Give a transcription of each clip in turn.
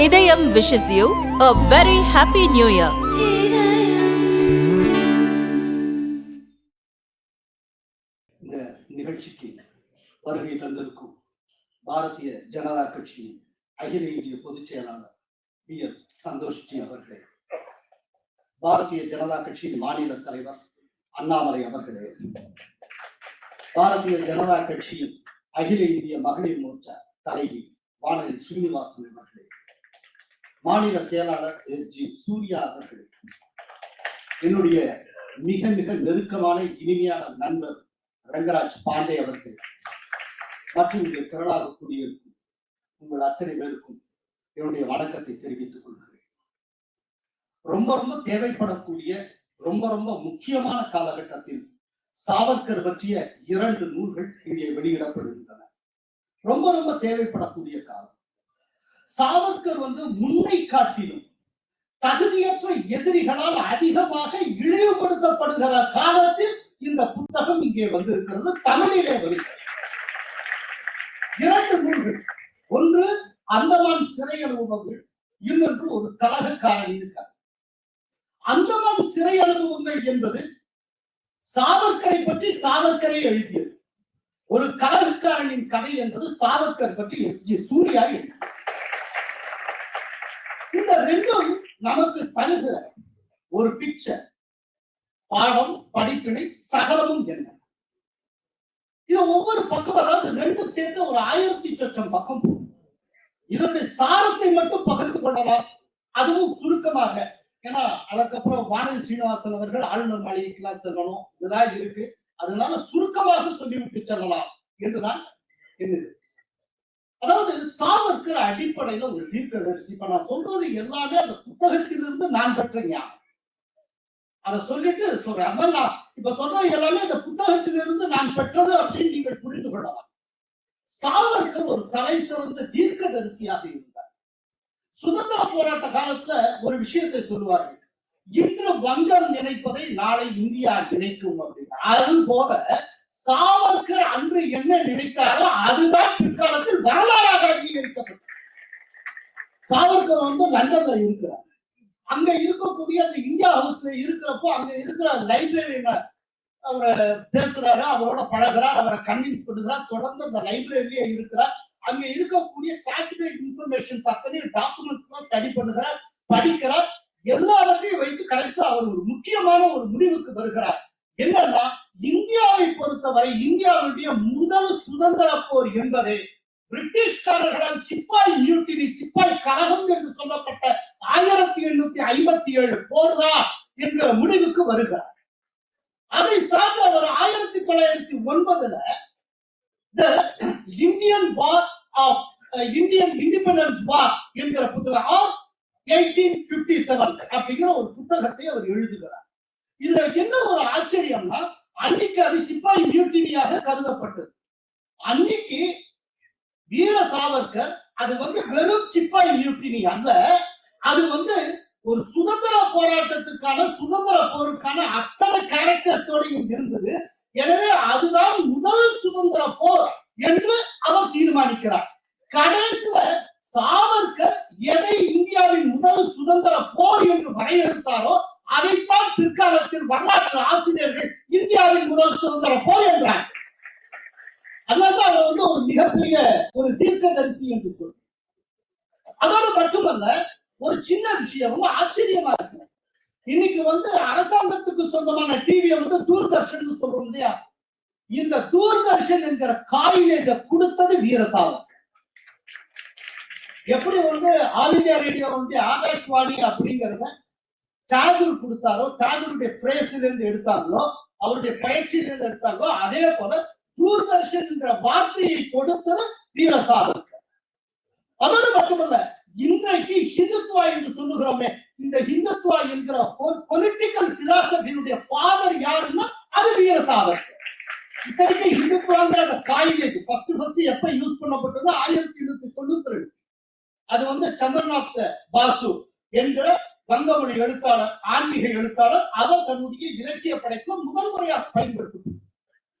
இதயம் wishes you a very happy new year. இந்த நிகழ்ச்சிக்கு வருகை தந்திருக்கும் பாரதிய ஜனதா கட்சியின் அகில இந்திய பொதுச் செயலாளர் பி. எல் சந்தோஷ்ஜி அவர்களே பாரதிய ஜனதா கட்சியின் மாநில தலைவர் அண்ணாமலை அவர்களே பாரதிய ஜனதா கட்சியின் அகில இந்திய மகளிர் மோர்ச்சா தலைவி வானதி ஸ்ரீனிவாசன் அவர்களே மாநில செயலாளர் எஸ் ஜி சூர்யா அவர்களே என்னுடைய மிக மிக நெருக்கமான இனிமையான நண்பர் ரங்கராஜ் பாண்டே அவர்கள் மற்றும் இங்கே திரளாக கூடியிருக்கும் உங்கள் அத்தனை பேருக்கும் என்னுடைய வணக்கத்தை தெரிவித்துக் கொள்கிறேன். ரொம்ப ரொம்ப தேவைப்படக்கூடிய ரொம்ப ரொம்ப முக்கியமான காலகட்டத்தில் சாவர்கர் பற்றிய இரண்டு நூல்கள் இங்கே வெளியிடப்படுகின்றன. ரொம்ப ரொம்ப தேவைப்படக்கூடிய காலம். சாவர்கர் வந்து முன்னை காட்டிலும் தகுதியற்ற எதிரிகளால் அதிகமாக இழிவுபடுத்தப்படுகிற காலத்தில் இந்த புத்தகம் இங்கே வந்திருக்கிறது தமிழிலே வருகிறது. இரண்டு நூல்கள். ஒன்று அந்தமான் சிறை உணவுகள் இன்னொன்று ஒரு கலகக்காரன் இருக்கார். அந்தமான் சிறை அனுபவங்கள் என்பது சாவர்கரை பற்றி சாவர்கரை எழுதியது. ஒரு கலகக்காரனின் கதை என்பது சாவர்கர் பற்றி எஸ் ஜி சூர்யா இந்த ரெண்டும் நமக்கு தருகிற ஒரு பிக்சர் பாடம் படிப்பினை சகலமும் என்ன? இது ஒவ்வொரு பக்கம் அதாவது ரெண்டும் சேர்ந்து ஒரு ஆயிரத்தி சொச்சம் பக்கம் போகும். இதனுடைய சாரத்தை மட்டும் பகிர்ந்து கொள்ளலாம். அதுவும் சுருக்கமாக ஏன்னா அதுக்கப்புறம் வானதி சீனிவாசன் அவர்கள் ஆளுநர் மாளிகைக்கெல்லாம் செல்லணும். இதெல்லாம் இருக்கு. அதனால சுருக்கமாக சொல்லிவிட்டு செல்லலாம் என்றுதான் என்னது அதாவது சாவர்கர் அடிப்படையில ஒரு தீர்க்கதரிசி இப்ப நான் சொல்றது எல்லாமே அந்த புத்தகத்திலிருந்து நான் பெற்ற ஞானம். அதை சொல்லிட்டு சொல்றேன். அதான் நான் இப்ப சொல்றது எல்லாமே அந்த புத்தகத்திலிருந்து நான் பெற்றது அப்படின்னு நீங்கள் புரிந்து கொள்ளலாம். சாவர்கர் ஒரு தலை சிறந்த தீர்க்கதரிசியாக இருந்தார். சுதந்திர போராட்ட காலத்துல ஒரு விஷயத்தை சொல்லுவார்கள். இன்று வங்கம் நினைப்பதை நாளை இந்தியா நினைக்கும் அப்படின்னா. அது போல சாவர்கர் அன்று என்ன நினைத்தாரோ அதுதான் பிற்காலத்தில் வரலாறாக அங்கீகரிக்கப்பட்டது. சாவர்கர் வந்து லண்டன்ல இருக்கிறார். அங்க இருக்கக்கூடிய அந்த இந்தியா ஹவுஸ்ல இருக்கிறப்போ அங்க இருக்கிற லைப்ரரியில அவரை பேசுறாரு அவரோட பழகிறார் அவரை கன்வின்ஸ் பண்ணுகிறார். தொடர்ந்து அந்த லைப்ரரியிலேயே இருக்கிறார். அங்க இருக்கக்கூடிய கிளாசிஃபைட் இன்ஃபர்மேஷன்ஸ் அத்தனை டாக்குமெண்ட்ஸ் எல்லாம் ஸ்டடி பண்ணுகிறார் படிக்கிறார். எல்லாவற்றையும் வைத்து கடைசியில் அவர் ஒரு முக்கியமான ஒரு முடிவுக்கு வருகிறார். என்னன்னா இந்தியாவை பொறுத்தவரை இந்தியாவுடைய முதல் சுதந்திர போர் என்பது பிரிட்டிஷ்காரர்களால் சிப்பாய் நியூட்டினி சிப்பாய் கழகம் என்று சொல்லப்பட்ட ஆயிரத்தி எண்ணூத்தி ஐம்பத்தி ஏழு போர்தான் என்கிற முடிவுக்கு வருகிறார். அதை சார்ந்து அவர் ஆயிரத்தி தொள்ளாயிரத்தி ஒன்பதுல Indian war of Indian independence war என்கிற புத்தகம் ஆஃப் எயிட்டீன் பிப்டி செவன் அப்படிங்கிற ஒரு புத்தகத்தை அவர் எழுதுகிறார். இதுல என்ன ஒரு ஆச்சரியம்னா அன்னைக்கு அது சிப்பாய் மியூட்டினியாக கருதப்பட்டது. அன்னைக்கு வீர சாவர்கர் அது வந்து வெறும் சிப்பாய் மியூட்டினி அல்ல அது வந்து ஒரு சுதந்திர போராட்டத்துக்கான சுதந்திர போருக்கான அத்தனை கேரக்டர்ஸோடையும் இருந்தது. எனவே அதுதான் முதல் சுதந்திர போர் என்று அவர் தீர்மானிக்கிறார். கடைசியில சாவர்கர் எதை இந்தியாவின் முதல் சுதந்திர போர் என்று வரையறுத்தாரோ அதைத்தான் பிற்காலத்தில் வரலாற்று ஆசிரியர்கள் இந்தியாவின் முதல் சுதந்திர போர் என்றார். அதனால்தான் அவர் வந்து ஒரு மிகப்பெரிய ஒரு தீர்க்கதரிசி என்று சொல். அதோடு மட்டுமல்ல ஒரு சின்ன விஷயம் ரொம்ப ஆச்சரியமா இருக்கு. இன்னைக்கு வந்து அரசாங்கத்துக்கு சொந்தமான டிவியை வந்து தூர்தர்ஷன் சொல்றோம் இல்லையா? இந்த தூர்தர்ஷன் என்கிற காயினேஜ கொடுத்தது வீரசாவர் எப்படி வந்து ஆல் இந்தியா ரேடியோ வந்து ஆகாஷ்வாணி அப்படிங்கிறத டாகூர் கொடுத்தாரோ டாகூருடைய பிரேஸ்ல இருந்து எடுத்தாங்களோ அவருடைய பயிற்சியில இருந்து எடுத்தாங்களோ அதே போல தூர்தர்ஷன் என்ற வார்த்தையை கொடுத்தது வீரசாவர்கர். அதோடு மட்டுமல்ல இன்றைக்கு ஹிந்துத்வா என்று சொல்லுகிறோமே இந்த ஹிந்துத்வா என்கிற பொலிட்டிக்கல் பிலாசபியினுடைய ஃபாதர் யாருன்னா அது வீரசாவர்கர். இத்தனைக்கு ஹிந்துத்வாங்கிற அந்த காயினேஜ் ஃபர்ஸ்ட் ஃபர்ஸ்ட் எப்ப யூஸ் பண்ணப்பட்டது ஆயிரத்தி எண்ணூத்தி தொண்ணூத்தி ரெண்டு. அது வந்து சந்திரநாத் பாசு என்கிற வங்கமொழி எழுத்தாளர் ஆன்மீக எழுத்தாளர் அவர் தன்னுடைய இலக்கிய படைப்புல முதல் முறையாக பயன்படுத்தும்.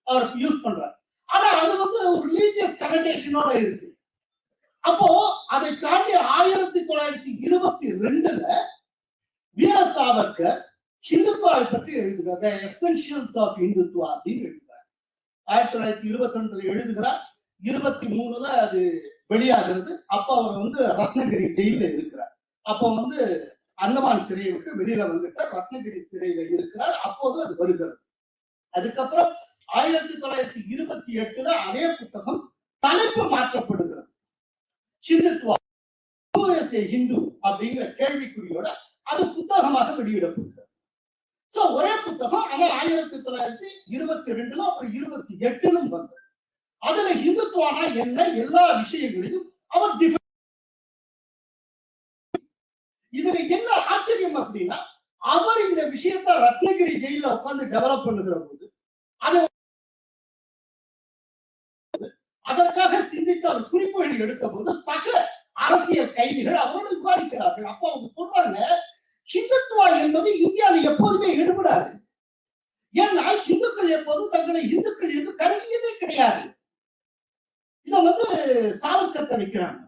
அவர் யூஸ் பண்றார். ஆனா அது வந்து ஒரு ரிலீஜியஸ் கனெக்டேஷனோட இருக்கு. அப்போ அதை தாண்டி ஆயிரத்தி தொள்ளாயிரத்தி இருபத்தி ரெண்டுல வீர சாவர்கர் ஹிந்துத்வாவை பற்றி எழுதுகிறார். த ஆஃப் ஹிந்துத்வா அப்படின்னு எழுதுகிறார். ஆயிரத்தி தொள்ளாயிரத்தி இருபத்தி ரெண்டுல எழுதுகிறார். இருபத்தி மூணுல அது வெளியாகிறது. அப்ப அவர் வந்து ரத்னகிரி ஜெயில இருக்கிறார். அப்போ வந்து அந்தமான் சிறையை விட்டு வெளியில வந்துட்டு ரத்னகிரி சிறையில இருக்கிறார். அப்போது அது வருகிறது. அதுக்கப்புறம் ஆயிரத்தி தொள்ளாயிரத்தி இருபத்தி எட்டுல அதே புத்தகம் தலைப்பு மாற்றப்படுகிறது. ஹிந்துத்வா ஹிந்து அப்படிங்கிற கேள்விக்குறியோட அது புத்தகமாக வெளியிடப்படுகிறது சோ ஒரே புத்தகம் ஆனா ஆயிரத்தி தொள்ளாயிரத்தி இருபத்தி ரெண்டுல அப்புறம் இருபத்தி எட்டிலும் வந்தது. அதுல இந்துத்துவானா என்ன எல்லா விஷயங்களையும் அவர் இதுல என்ன ஆச்சரியம் அப்படின்னா அவர் இந்த விஷயத்த ரத்னகிரி ஜெயில உட்கார்ந்து டெவலப் பண்ணுகிற போது அதை அதற்காக சிந்தித்து அவர் குறிப்புகள் எடுத்த போது சக அரசியல் கைதிகள் அவரோடு விவாதிக்கிறார்கள். அப்ப அவங்க சொல்றாங்க ஹிந்துத்துவா என்பது இந்தியாவில் எப்போதுமே ஈடுபடாது. ஏன்னா இந்துக்கள் எப்போதும் தங்களை இந்துக்கள் என்று கருதியதே கிடையாது. இதை வந்து சாவர்கர்ட்ட வைக்கிறாங்க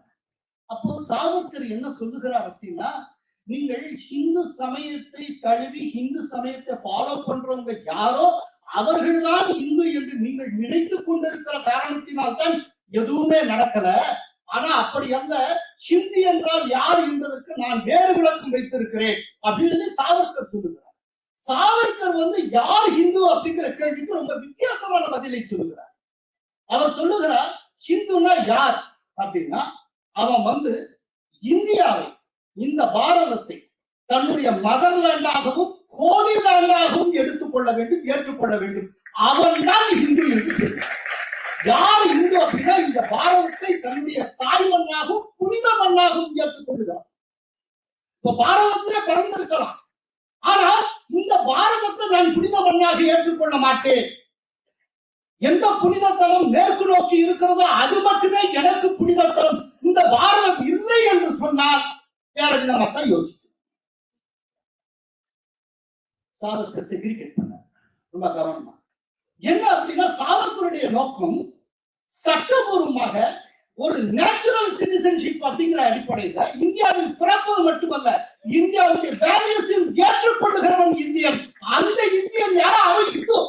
அப்போ சாவர்கர் என்ன சொல்லுகிறார் அப்படின்னா நீங்கள் ஹிந்து சமயத்தை தழுவி ஹிந்து சமயத்தை ஃபாலோ பண்றவங்க யாரோ அவர்கள்தான் இந்து என்று நீங்கள் நினைத்துக் கொண்டிருக்கிற காரணத்தினால்தான் எதுவுமே நடக்கல. ஆனா அப்படி அல்ல ஹிந்தி என்றால் யார் என்பதற்கு நான் வேறு விளக்கம் வைத்திருக்கிறேன் அப்படின்னு சாவர்கர் சொல்லுகிறார். சாவர்கர் வந்து யார் ஹிந்து அப்படிங்கிற கேள்விக்கு ரொம்ப வித்தியாசமான பதிலை சொல்லுகிறார். அவர் சொல்லுகிறார் ஹிந்துனா யார் அப்படின்னா அவன் வந்து இந்தியாவை இந்த பாரதத்தை தன்னுடைய மதர்லாண்டாகவும் ஹோலி லேண்டாகவும் எடுத்துக்கொள்ள வேண்டும் ஏற்றுக்கொள்ள வேண்டும். அவன் தான் ஹிந்து என்று சொல்கிறார் யார் இந்து அப்படின்னா இந்த பாரதத்தை தன்னுடைய தாய் மண்ணாகவும் புனித மண்ணாகவும் ஏற்றுக்கொள்ளுகிறார் இப்ப பாரதத்திலே பிறந்திருக்கலாம் ஆனால் இந்த பாரதத்தை நான் புனித மண்ணாக ஏற்றுக்கொள்ள மாட்டேன். எந்த புனித தலம் மேற்கு நோக்கி இருக்கிறதோ அது மட்டுமே எனக்கு புனித தலம். இந்த பாரதம் இல்லை என்று சொன்னால் வேற விதமா தான் யோசிச்சு சாவர்கர் செக்ரிகேட் பண்ணார் ரொம்ப கவனமா. என்ன அப்படின்னா சாவர்கருடைய நோக்கம் சட்டபூர்வமாக ஒரு நேச்சுரல் சிட்டிசன்ஷிப் அப்படிங்கிற அடிப்படையில இந்தியாவில் பிறப்பது மட்டுமல்ல இந்தியாவுடைய வேல்யூஸையும் ஏற்றுக்கொள்ளுகிறவன் இந்தியன். அந்த இந்தியன் யாரா அவன் இந்து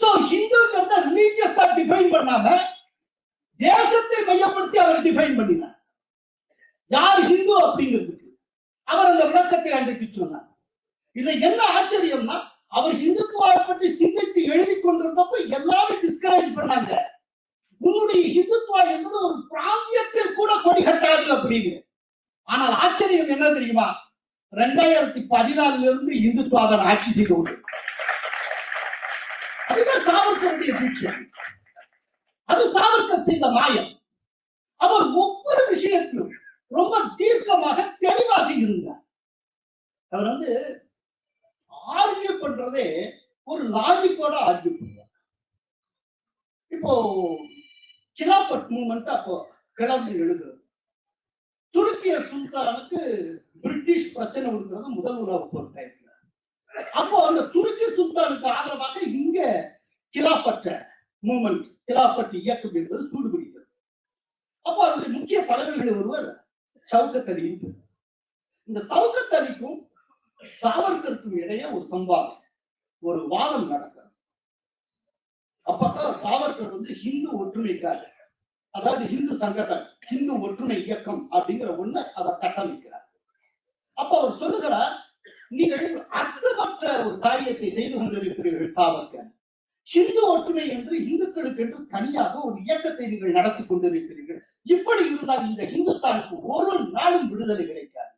சோ ஹிந்துங்கிறத ரிலீஜியஸா டிஃபைன் பண்ணாம தேசத்தை மையப்படுத்தி அவர் டிஃபைன் பண்ணினார். யார் ஹிந்து அப்படிங்கிறதுக்கு? அவர் அந்த விளக்கத்தை அன்றைக்கு சொன்னார். இதுல என்ன ஆச்சரியம்னா அவர் இந்துத்துவாவை பற்றி சிந்தித்து எழுதி கொண்டிருந்தப்ப எல்லாரும் டிஸ்கரேஜ் பண்ணாங்க. உன்னுடைய ஹிந்துத்துவா என்பது ஒரு பிராந்தியத்தில் கூட கொடி கட்டாது அப்படின்னு. ஆனால் ஆச்சரியம் என்ன தெரியுமா? ரெண்டாயிரத்தி பதினாலுல இருந்து இந்துத்துவா தான் ஆட்சி செய்து கொண்டு அதுதான் சாவர்க்கருடைய தீட்சை? அது சாவர்க்கர் செய்த மாயம். அவர் ஒவ்வொரு விஷயத்திலும் ரொம்ப தீர்க்கமாக தெளிவாக இருந்தார். அவர் வந்து ஆர்கியூ பண்றதே ஒரு லாஜிக்கோட ஆர்கியூ பண்ணுவார். இப்போ கிலாஃபட் மூமெண்ட் அப்போ கிளம்பி எழுதுறது. துருக்கிய சுல்தானுக்கு பிரிட்டிஷ் பிரச்சனை கொடுக்கறது முதல் உலக போர் டயத்துல அப்போ அந்த துருக்கி சுல்தானுக்கு ஆதரவாக இங்க கிலாஃபட்ட மூமெண்ட் கிலாஃபட் இயக்கம் என்பது சூடுபிடிக்கிறது. அப்போ அதுல முக்கிய தலைவர்கள் ஒருவர் சவுகத் அலி இந்த சவுகத் அலிக்கும் சாவர்கருக்கும் இடையே ஒரு சம்பாதம் ஒரு வாதம் நடக்கிறது. அப்பதான் சாவர்கர் வந்து ஹிந்து ஒற்றுமைக்காக அதாவது ஹிந்து சங்கத்தை ஹிந்து ஒற்றுமை இயக்கம் அப்படிங்கிற ஒண்ணு அவர் கட்டமைக்கிறார். அப்ப அவர் சொல்லுகிறார் நீங்கள் அர்த்தமற்ற ஒரு காரியத்தை செய்து கொண்டிருக்கிறீர்கள் சாவர்கர் ஹிந்து ஒற்றுமை என்று இந்துக்களுக்கு என்று தனியாக ஒரு இயக்கத்தை நீங்கள் நடத்தி கொண்டிருக்கிறீர்கள். இப்படி இருந்தால் இந்த ஹிந்துஸ்தானுக்கு ஒரு நாளும் விடுதலை கிடைக்காது.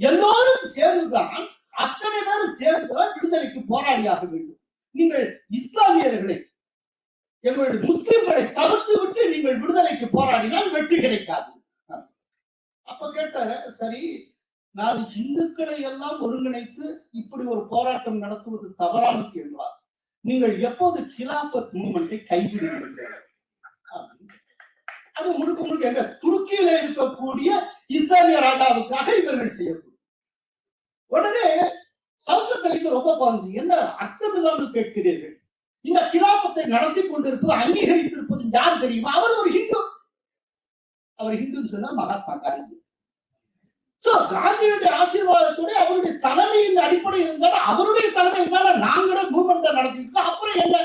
எல்லோரும் சேர்ந்துதான் அத்தனை பேரும் சேர்ந்துதான் விடுதலைக்கு போராடியாக வேண்டும். நீங்கள் இஸ்லாமியர்களை எங்களுடைய முஸ்லிம்களை தவிர்த்து விட்டு நீங்கள் விடுதலைக்கு போராடினால் வெற்றி கிடைக்காது. அப்ப கேட்ட சரி நான் இந்துக்களை எல்லாம் ஒருங்கிணைத்து இப்படி ஒரு போராட்டம் நடத்துவது தவறானது என்றார் நீங்கள் எப்போது கிலாபத் மூமெண்டை கைவிடுவீர்கள் அது முழுக்க முழுக்க எங்க துருக்கியில இருக்கக்கூடிய இஸ்லாமிய ராஜாவுக்காக இவர்கள் செய்யக்கூடும். உடனே சவுக்கத் அலிக்கு ரொம்ப பாருங்க என்ன அர்த்தம் இல்லாமல் கேட்கிறீர்கள்? இந்த கிலாபத்தை நடத்தி கொண்டிருப்பது அங்கீகரித்திருப்பது யார் தெரியுமா? அவர் ஒரு ஹிந்து. அவர் ஹிந்துன்னு சொன்னா மகாத்மா காந்தி. சோ காந்தியுடைய ஆசீர்வாதத்துடைய அவருடைய தலைமையின் அடிப்படையில் இருந்தாலும் அவருடைய தலைமை நாங்களும் மூவ்மெண்ட் நடத்திட்டு அப்புறம் என்ன?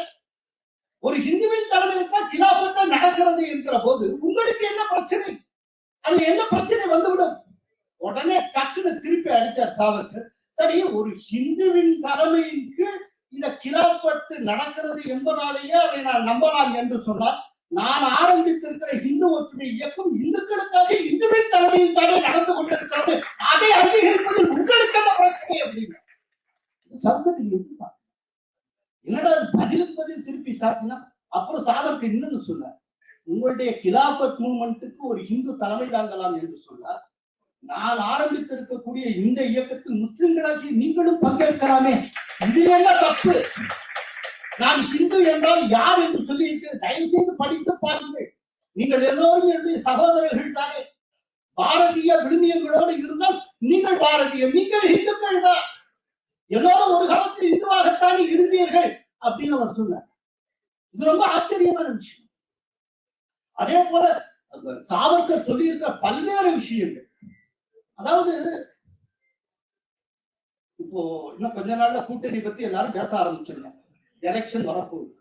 ஒரு ஹிந்துவின் தலைமையில் தான் கிலாபத்தை நடக்கிறது என்கிற போது உங்களுக்கு என்ன பிரச்சனை? அது என்ன பிரச்சனை வந்துவிடும்? உடனே டக்குன்னு திருப்பி அடிச்சார் சாவர்கர். சரி ஒரு ஹிந்துவின் தலைமையின் கீழ் இந்த கிலாபட் நடக்கிறது என்பதாலேயே அதை நான் நம்பலாம் என்று சொன்னால் நான் ஆரம்பித்திருக்கிற இந்து ஒற்றுமை இயக்கம் இந்துக்களுக்காக இந்துவின் தலைமையில் தானே நடந்து கொண்டிருக்கிறது. அதை அங்கீகரிப்பதில் உங்களுக்கு என்ன பிரச்சனை அப்படின்னு? சமூகத்தில் எதிர்பார்க்க என்னடா பதிலுக்கு பதில் திருப்பி சாத்தினா? அப்புறம் சாதற்கு இன்னொன்னு சொன்னார். உங்களுடைய கிலாஃபத் மூவ்மெண்ட்டுக்கு ஒரு இந்து தலைமை தாங்கலாம் என்று சொன்னார். நான் ஆரம்பித்திருக்கக்கூடிய இந்த இயக்கத்தில் முஸ்லிம்களாகி நீங்களும் பங்கேற்கலாமே. இது என்ன தப்பு? நான் ஹிந்து என்றால் யார் என்று சொல்லி இருக்கிறேன் தயவு செய்து படித்து பாருங்கள். நீங்கள் எல்லோரும் என்னுடைய சகோதரர்கள் தானே. பாரதிய விழுமியங்களோடு இருந்தால் நீங்கள் பாரதியம் நீங்கள் இந்துக்கள் தான். எல்லோரும் ஒரு காலத்தில் இந்துவாகத்தானே இருந்தீர்கள் அப்படின்னு அவர் சொன்னார். இது ரொம்ப ஆச்சரியமான விஷயம். அதே போல சாவர்கர் சொல்லியிருக்கிற பல்வேறு விஷயங்கள். அதாவது இப்போ இன்னும் கொஞ்ச நாள்ல கூட்டணி பத்தி எல்லாரும் பேச ஆரம்பிச்சிருந்தாங்க. எலெக்ஷன் வரப்போகுது.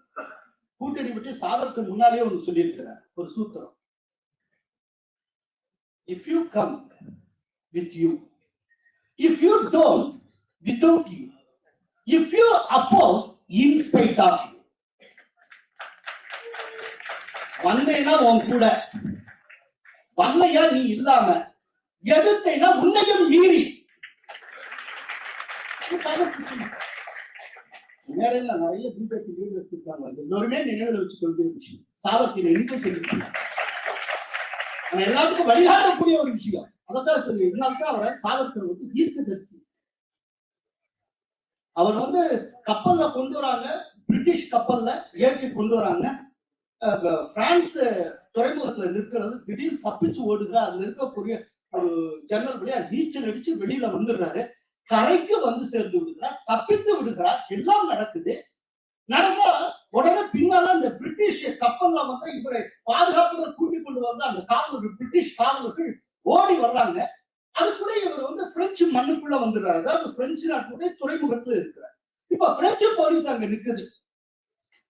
கூட்டணி பற்றி சாவர்கர் முன்னாலேயே ஒன்று சொல்லியிருக்கிறார். ஒரு சூத்திரம். If you come with you if you don't without you if you oppose in spite of you வந்தேன்னா உன் கூட. வரலையா நீ இல்லாம எதிர்த்தேன்னா உன்னையும் மீறி. இது மேடையில நிறைய பிஜேபி லீடர்ஸ் இருக்காங்க. எல்லோருமே நினைவில் வச்சு வேண்டிய விஷயம் சாபத்தின் எண்ணிக்கை சொல்லியிருக்காங்க. எல்லாத்துக்கும் வழிகாட்டக்கூடிய ஒரு விஷயம். அதான் சொல்லி இதனால்தான் அவரை சாவர்கர் வந்து தீர்க்கதரிசி. அவர் வந்து கப்பல்ல கொண்டு வராங்க. பிரிட்டிஷ் கப்பல்ல ஏற்றி கொண்டு வராங்க. பிரான்ஸ் துறைமுகத்துல நிற்கிறது. திடீர்னு தப்பிச்சு ஓடுகிறார். அதுல இருக்கக்கூடிய ஒரு ஜன்னல் வழியா நீச்சல் அடிச்சு வெளியில வந்துடுறாரு. கரைக்கு வந்து சேர்ந்து விடுகிறார் தப்பித்து விடுகிறார் எல்லாம் நடக்குது. நடந்தா உடனே பின்னால இந்த பிரிட்டிஷ் கப்பல்ல வந்து இவரை பாதுகாப்புடன் கூட்டிக் கொண்டு வந்து அந்த காவலர்கள் பிரிட்டிஷ் காவலர்கள் ஓடி வர்றாங்க. அதுக்குள்ள இவர் வந்து பிரெஞ்சு மண்ணுக்குள்ள வந்துடுறாரு. அதாவது பிரெஞ்சு நாட்டுடைய துறைமுகத்துல இருக்கிறார். இப்ப பிரெஞ்சு போலீஸ் அங்க நிக்குது.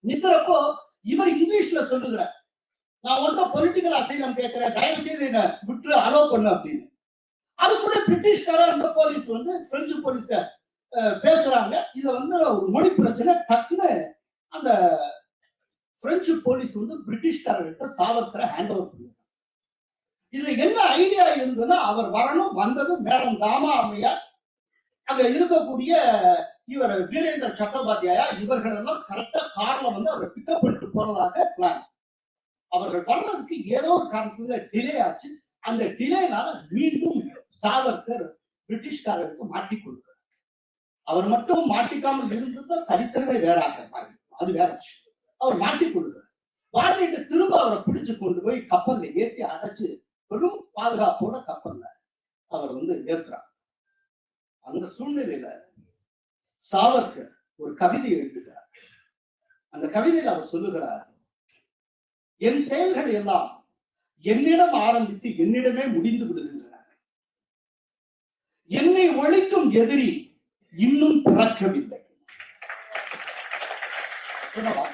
நிக்கிறப்போ இவர் இங்கிலீஷ்ல சொல்லுகிறார். நான் ஒன்றும் பொலிட்டிக்கல் அசைலம் கேட்கிறேன். தயவு செய்து என்ன விட்டு அலோ பண்ணு அப்படின்னு. அதுக்குள்ள பிரிட்டிஷ்கார அந்த போலீஸ் வந்து பிரெஞ்சு போலீஸ்கார் பேசுறாங்க. இத வந்து ஒரு மொழி பிரச்சனை டக்குன்னு அந்த பிரெஞ்சு போலீஸ் வந்து பிரிட்டிஷ்காரர்கிட்ட சாவர்கரை ஹேண்ட் ஓவர் பண்ணுறாங்க இதுல என்ன ஐடியா இருந்ததுன்னா அவர் வரணும் வந்ததும் மேடம் தாமா அம்மையார் அங்க இருக்கக்கூடிய இவர் வீரேந்திர சட்டோபாத்தியாயா இவர்கள் எல்லாம் கரெக்டா கார்ல வந்து அவரை பிக்கப் பண்ணிட்டு போறதாக பிளான் அவர்கள் வர்றதுக்கு ஏதோ ஒரு காரணத்துல டிலே ஆச்சு. அந்த டிலேனால மீண்டும் சாவர்கர் பிரிட்டிஷ்காரருக்கு மாட்டிக் கொடுக்கிறார். அவர் மட்டும் மாட்டிக்காமல் இருந்தது சரித்திரமே வேறாக அது வேற விஷயம். அவர் மாட்டிக் கொடுக்கிறார். மாட்டிட்டு திரும்ப அவரை பிடிச்சு கொண்டு போய் கப்பல்ல ஏத்தி அடைச்சு பெரும் பாதுகாப்போட கப்பல்ல அவர் வந்து ஏத்துறார். அந்த சூழ்நிலையில சாவர்கர் ஒரு கவிதை எழுதுகிறார். அந்த கவிதையில் அவர் சொல்லுகிறார் என் செயல்கள் எல்லாம் என்னிடம் ஆரம்பித்து என்னிடமே முடிந்து விடுகின்றன. என்னை ஒழிக்கும் எதிரி இன்னும் பிறக்கவில்லை. சொல்லலாம்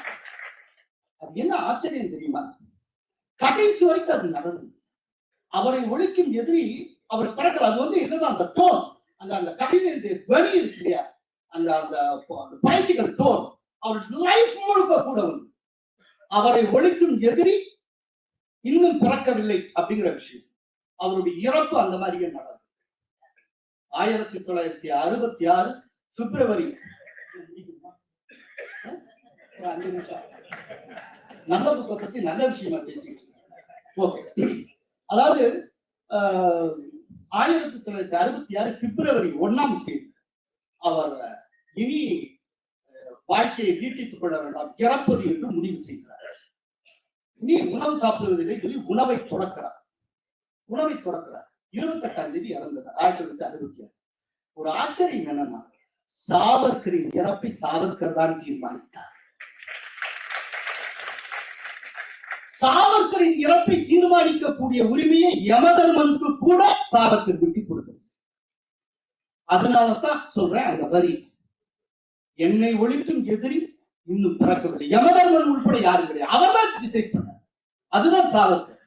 அது என்ன ஆச்சரியம் தெரியுமா? கடைசி வரைக்கும் அது நடந்தது. அவரை ஒழிக்கும் எதிரி அவர் பிறக்கல. அது வந்து என்னதான் அந்த டோன் அந்த அந்த கவிதையுடைய துவனி இருக்கு இல்லையா அந்த அந்த பொலிட்டிக்கல் டோன் அவர் லைஃப் முழுக்க கூட வந்து. அவரை ஒழிக்கும் எதிரி இன்னும் பிறக்கவில்லை அப்படிங்கிற விஷயம். அவருடைய இறப்பு அந்த மாதிரியே நடந்தது. ஆயிரத்தி தொள்ளாயிரத்தி அறுபத்தி ஆறு பிப்ரவரி. அஞ்சு நிமிஷம். நல்ல புக்கை பத்தி நல்ல விஷயமா பேசிட்டு ஓகே. அதாவது ஆஹ், ஆயிரத்தி தொள்ளாயிரத்தி அறுபத்தி ஆறு பிப்ரவரி ஒண்ணாம் தேதி அவர் இனி வாழ்க்கையை நீட்டித்துக் கொள்ள வேண்டாம் இறப்பது என்று முடிவு செய்கிறார். இனி உணவு சாப்பிடுவதில்லை சொல்லி உணவை துறக்கிறார். உணவை துறக்கிறார். இருபத்தி எட்டாம் தேதி இறந்தது. ஆயிரத்தி தொள்ளாயிரத்தி அறுபத்தி ஆறு. ஒரு ஆச்சரியம் என்னன்னா சாவர்கரின் இறப்பை சாவர்கர் தான் தீர்மானித்தார். சாவர்கரின் இறப்பை தீர்மானிக்கக்கூடிய உரிமையை யமதர்மனுக்கு கூட சாவர்கர் விட்டு கொடுக்கிறது அதனாலதான் சொல்றேன் அந்த வரி. என்னை ஒழிக்கும் எதிரி இன்னும் பிறக்கவில்லை. யமதர்மன் உள்பட யாரும் கிடையாது. அவர்தான் டிசைட் பண்ண அதுதான் சாவர்கர்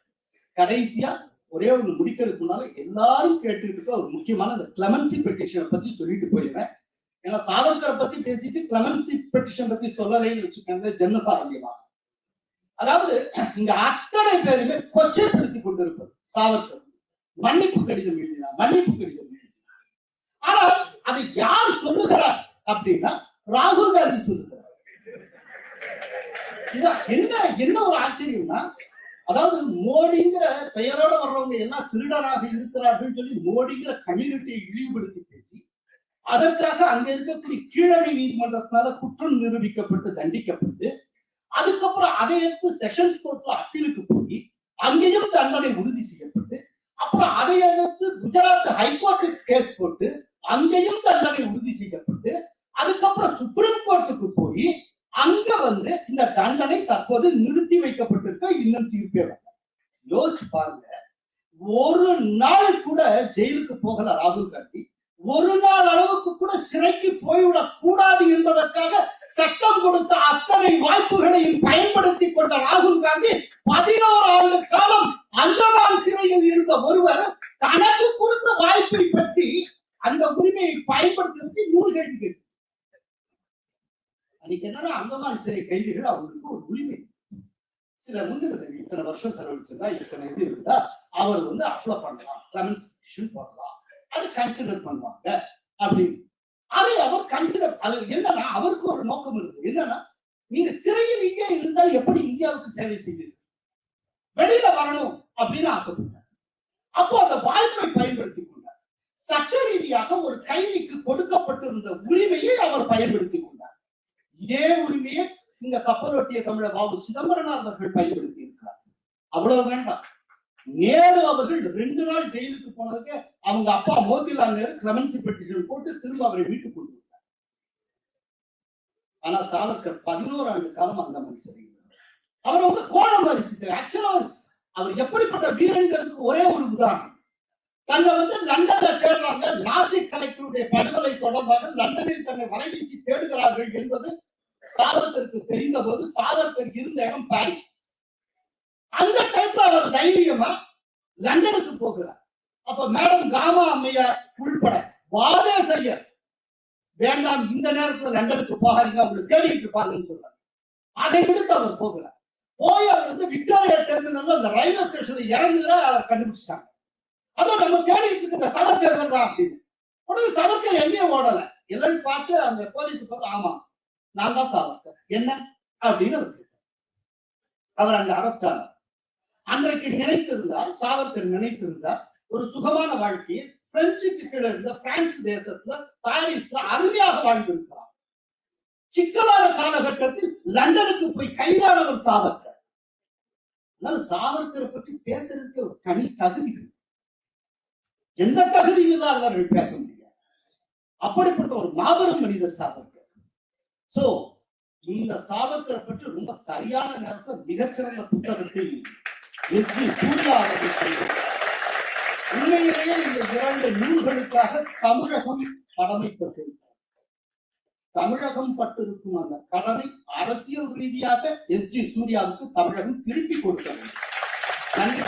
கடைசியா ஒரே ஒண்ணு முடிக்கிறதுக்கு முன்னால எல்லாரும் கேட்டுக்கிட்டு இருக்க ஒரு முக்கியமான இந்த கிளமன்சி பெட்டிஷனை பத்தி சொல்லிட்டு போயிடுறேன். ஏன்னா சாவர்கரை பத்தி பேசிட்டு கிளமன்சி பெட்டிஷன் பத்தி சொல்லலைன்னு வச்சுக்கோங்க ஜென்மசாரல்யமா? அதாவது இங்க அத்தனை பேருமே கொச்சைப்படுத்தி கொண்டிருப்பது சாவர்கர் மன்னிப்பு கடிதம் எழுதினார் மன்னிப்பு கடிதம் எழுதினார். ஆனால் அதை யார் சொல்லுகிறார் அப்படின்னா ராகுல் காந்தி சொல்லுகிறார். இதான் என்ன என்ன ஒரு ஆச்சரியம்னா அதாவது மோடிங்கிற பெயரோட வர்றவங்க எல்லாம் திருடராக இருக்கிறார்கள் சொல்லி மோடிங்கிற கம்யூனிட்டியை இழிவுபடுத்தி பேசி அதற்காக அங்க இருக்கக்கூடிய கீழமை நீதிமன்றத்தினால குற்றம் நிரூபிக்கப்பட்டு தண்டிக்கப்பட்டு அதுக்கப்புறம் அதை எடுத்து செஷன்ஸ் கோர்ட்ல அப்பீலுக்கு போய் அங்கேயும் தண்டனை உறுதி செய்யப்பட்டு அப்புறம் அதை எதிர்த்து குஜராத் ஹைகோர்ட்டுக்கு கேஸ் போட்டு அங்கேயும் தண்டனை உறுதி செய்யப்பட்டு அதுக்கப்புறம் சுப்ரீம் கோர்ட்டுக்கு போய் அங்க வந்து இந்த தண்டனை தற்போது நிறுத்தி வைக்கப்பட்டிருக்க இன்னும் தீர்ப்பே வரல. யோசிச்சு பாருங்க. ஒரு நாள் கூட ஜெயிலுக்கு போகல ராகுல் காந்தி. ஒரு நாள் அளவுக்கு கூட சிறைக்கு போய்விடக் கூடாது என்பதற்காக சட்டம் கொடுத்த அத்தனை வாய்ப்புகளையும் பயன்படுத்தி கொண்ட ராகுல் காந்தி பதினோரு ஆண்டு காலம் அந்தமான் சிறையில் இருந்த ஒருவர் தனக்கு கொடுத்த வாய்ப்பை பற்றி அந்த உரிமையை பயன்படுத்தி நூறு கேள்வி கேட்டு அன்னைக்கு என்னன்னா அந்தமான் சிறை கைதிகள் அவருக்கு ஒரு உரிமை. சில முன்னுரிமை இத்தனை வருஷம் செலவழிச்சிருந்தா இத்தனை இது இருந்தா அவர் வந்து அப்ளை பண்ணலாம் கிளமன்ஸ் போடலாம் அது கன்சிடர் பண்ணுவாங்க அப்படின்னு. அதை அவர் கன்சிடர் அது என்னன்னா அவருக்கு ஒரு நோக்கம் இருக்கு. என்னன்னா நீங்க சிறையில் இங்கே இருந்தால் எப்படி இந்தியாவுக்கு சேவை செய்வீர்கள்? வெளியில வரணும் அப்படின்னு ஆசைப்பட்டார். அப்போ அந்த வாய்ப்பை பயன்படுத்தி கொண்டார். சட்ட ரீதியாக ஒரு கைதிக்கு கொடுக்கப்பட்டிருந்த உரிமையை அவர் பயன்படுத்தி கொண்டார். இதே உரிமையை இங்க கப்பலோட்டிய தமிழர் பாபு சிதம்பரனார் அவர்கள் பயன்படுத்தி இருக்கிறார் அவ்வளவு வேண்டாம். நேரு அவர்கள் ரெண்டு நாள் ஜெயிலுக்கு போனதுக்கு அவங்க அப்பா மோதிலால் நேரு கிரமன்சி பெட்டிஷன் போட்டு திரும்ப அவரை வீட்டுக்கு கொண்டு வந்தார். ஆனா சாவர்கர் பதினோரு ஆண்டு காலம் அந்த மனுஷன் அவர் வந்து கோலம் அரிசித்தார் ஆக்சுவலா அவர் எப்படிப்பட்ட வீரங்கிறதுக்கு ஒரே ஒரு உதாரணம். தன்னை வந்து லண்டன்ல தேடுறாங்க. நாசிக் கலெக்டருடைய படுகொலை தொடர்பாக லண்டனில் தன்னை வலைவீசி தேடுகிறார்கள் என்பது சாவர்கருக்கு தெரிந்த போது சாவர்கர் இருந்த இடம் பாரிஸ். அந்த டைப்ல அவர் தைரியமா லண்டனுக்கு போகிறார். அப்ப மேடம் காமா அம்மையார் உள்பட வாதே செய்ய வேண்டாம் இந்த நேரத்துல லண்டனுக்கு போகாதீங்க அவங்களை தேடிட்டு இருப்பாங்கன்னு சொல்றாரு அதை விடுத்து அவர் போகிறார். போய் அவர் வந்து விக்டோரியா டெர்மினல் அந்த ரயில்வே ஸ்டேஷன்ல இறங்குகிறார் அவர் கண்டுபிடிச்சிட்டாங்க. அதோ நம்ம தேடிட்டு இருக்க இந்த சவர்கர் தான் அப்படின்னு. உடனே சவர்கர் எங்கேயும் ஓடல. எல்லாரும் பார்த்து அந்த போலீஸ் பார்த்து ஆமா நான் தான் சாவர்கர் என்ன? அப்படின்னு அவர் கேட்டார். அவர் அங்க அரெஸ்ட் ஆனார். அன்றைக்கு நினைத்திருந்தார் சாவர்கர் நினைத்திருந்தார் ஒரு சுகமான வாழ்க்கையை பிரெஞ்சுக்கு கீழே இருந்த பிரான்ஸ் தேசத்துல பாரிஸ்ல அருமையாக வாழ்ந்திருக்கிறார். சிக்கலான காலகட்டத்தில் லண்டனுக்கு போய் கைதானவர் சாவர்கர் அதனால சாவர்கரை பற்றி பேசுறதுக்கு ஒரு தனி தகுதி இருக்கு. எந்த தகுதியும் இல்லாதவர்கள் பேச முடியாது. அப்படிப்பட்ட ஒரு மாபெரும் மனிதர் சாவர்கர் சோ இந்த சாவர்கரை பற்றி ரொம்ப சரியான நேரத்தில் மிகச்சிறந்த புத்தகத்தை எஸ் ஜி சூர்யா அவர்கள் உண்மையிலேயே இந்த இரண்டு நூல்களுக்காக தமிழகம் கடமைப்பட்டிருக்கிறது. தமிழகம் பட்டிருக்கும் அந்த கடமை அரசியல் ரீதியாக எஸ் ஜி சூர்யாவுக்கு தமிழகம் திருப்பி கொடுக்க வேண்டும். நன்றி.